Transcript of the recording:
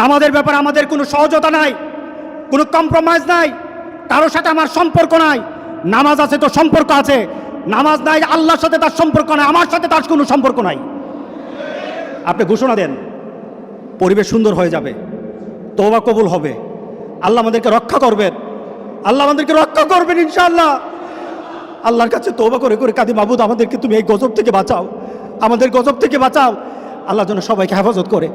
নামাজের ব্যাপারে আমাদের কোনো সহজতা নাই, কোনো কম্প্রোমাইজ নাই, কারোর সাথে আমার সম্পর্ক নাই। নামাজ আছে তো সম্পর্ক আছে, নামাজ নাই আল্লাহর সাথে তার সম্পর্ক নাই, আমার সাথে তার কোনো সম্পর্ক নাই। আপনি ঘোষণা দেন, পরিবেশ সুন্দর হয়ে যাবে তোবা কবুল হবে। আল্লাহ আমাদেরকে রক্ষা করবেন, আল্লাহ আমাদেরকে রক্ষা করবেন ইনশাআল্লাহ। আল্লাহর কাছে তোবা করে করে কাঁদি, মাবুদ, আমাদেরকে তুমি এই গজব থেকে বাঁচাও, আমাদের গজব থেকে বাঁচাও। আল্লাহ যেন সবাইকে হেফাজত করে।